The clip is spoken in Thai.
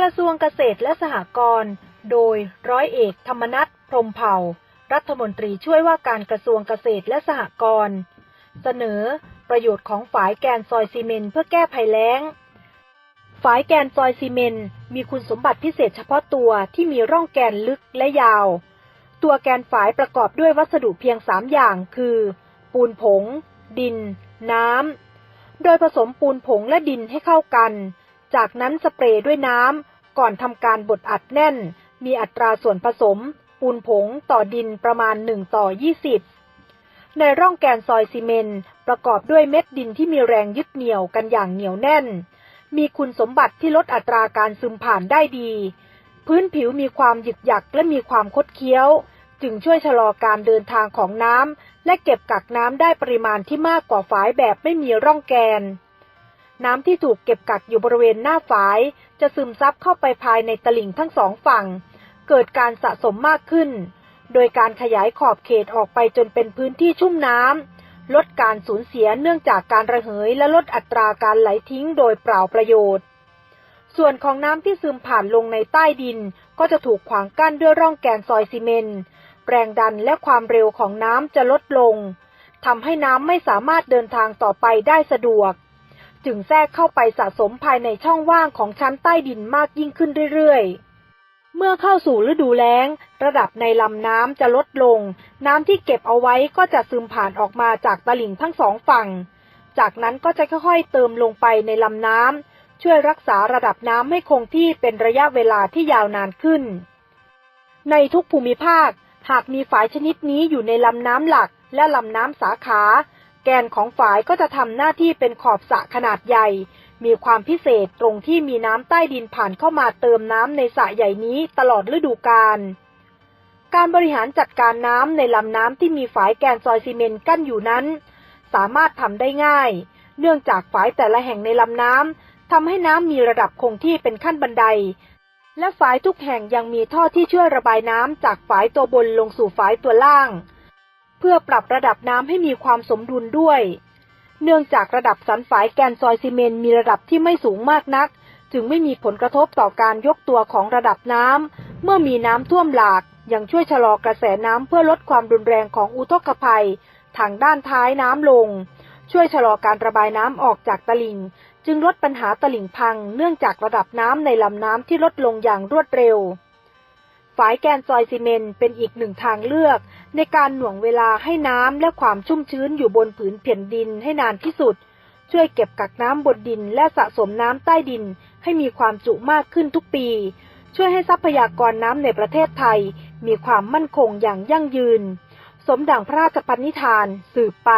กระทรวงเกษตรและสหกรณ์โดยร้อยเอกธรรมนัฐพรมเผ่า รัฐมนตรีช่วยว่าการกระทรวงเกษตรและสหกรณ์เสนอประโยชน์ของฝายแกนซอยซีเมนเพื่อแก้ภัยแล้ง ฝายแกนซอยซีเมนมีคุณสมบัติพิเศษเฉพาะตัวที่มีร่องแกนลึกและยาว ตัวแกนฝายประกอบด้วยวัสดุเพียงสามอย่างคือ ปูนผง ดิน น้ำ โดยผสมปูนผงและดินให้เข้ากัน จากนั้นสเปรย์ด้วยน้ำ ก่อนทำการบดอัดแน่น มีอัตราส่วนผสม ปูนผงต่อดินประมาณ 1 ต่อ 20 ในร่องแกนซอยซีเมนต์ประกอบด้วยเม็ดดินที่มีแรงยึดเหนี่ยวกันอย่างเหนียวแน่น มีคุณสมบัติที่ลดอัตราการซึมผ่านได้ดี พื้นผิวมีความหยึกหยักและมีความคดเคี้ยว จึงช่วยชะลอการเดินทางของน้ำและเก็บกักน้ำได้ปริมาณที่มากกว่าฝายแบบไม่มีร่องแกน น้ำที่ถูกเก็บกักอยู่บริเวณหน้าฝาย จะซึมซับเข้าไปภายในตลิ่งทั้งสองฝั่ง เกิดการสะสมมากขึ้น โดยการขยายขอบเขตออกไปจนเป็นพื้นที่ชุ่มน้ำลดการสูญเสียเนื่องจากการระเหยและลดอัตราการไหลทิ้งโดยเปล่าประโยชน์ ส่วนของน้ำที่ซึมผ่านลงในใต้ดิน ก็จะถูกขวางกั้นด้วยร่องแกนซอยซีเมนต์แรงดันและความเร็วของน้ำจะลดลงทำให้น้ำไม่สามารถเดินทางต่อไปได้สะดวก จึงแทรกเข้าไปสะสมภายในช่องว่างของชั้นใต้ดินมากยิ่งขึ้นเรื่อยๆ เมื่อเข้าสู่ฤดูแล้ง ระดับในลำน้ำจะลดลง น้ำที่เก็บเอาไว้ก็จะซึมผ่านออกมาจากตลิ่งทั้งสองฝั่ง จากนั้นก็จะค่อยๆเติมลงไปในลำน้ำช่วยรักษาระดับน้ำให้คงที่เป็นระยะเวลาที่ยาวนานขึ้น ในทุกภูมิภาค หากมีฝายชนิดนี้อยู่ในลำน้ำหลักและลำน้ำสาขา แกนของฝายก็จะทำหน้าที่เป็นขอบสระขนาดใหญ่ มีความพิเศษตรงที่มีน้ำใต้ดินผ่านเข้ามาเติมน้ำในสระใหญ่นี้ตลอดฤดูกาลการบริหารจัดการน้ำในลำน้ำที่มีฝายแกนซอยซีเมนต์กั้นอยู่นั้น สามารถทำได้ง่าย เนื่องจากฝายแต่ละแห่งในลำน้ำทำให้น้ำมีระดับคงที่เป็นขั้นบันได และฝายทุกแห่งยังมีท่อที่ช่วยระบายน้ำจากฝายตัวบนลงสู่ฝายตัวล่าง เพื่อปรับระดับน้ำให้มีความสมดุลด้วย เนื่องจากระดับสันฝายแกนซอยซีเมนมีระดับที่ไม่สูงมากนัก จึงไม่มีผลกระทบต่อการยกตัวของระดับน้ำเมื่อมีน้ำท่วมหลาก ยังช่วยชะลอกระแสน้ำเพื่อลดความรุนแรงของอุทกภัย ทางด้านท้ายน้ำลง ช่วยชะลอการระบายน้ำออกจากตลิ่ง จึงลดปัญหาตลิ่งพัง เนื่องจากระดับน้ำในลำน้ำที่ลดลงอย่างรวดเร็ว ฝายแกนซอยซีเมนเป็นอีกหนึ่งทางเลือก ในการหน่วงเวลาให้น้ำและความชุ่มชื้นอยู่บนผืนแผ่นดินให้นานที่สุด ช่วยเก็บกักน้ำบนดินและสะสมน้ำใต้ดิน ให้มีความจุมากขึ้นทุกปี ช่วยให้ทรัพยากรน้ำในประเทศไทย มีความมั่นคงอย่างยั่งยืน สมดังพระราชปณิธานสืบไป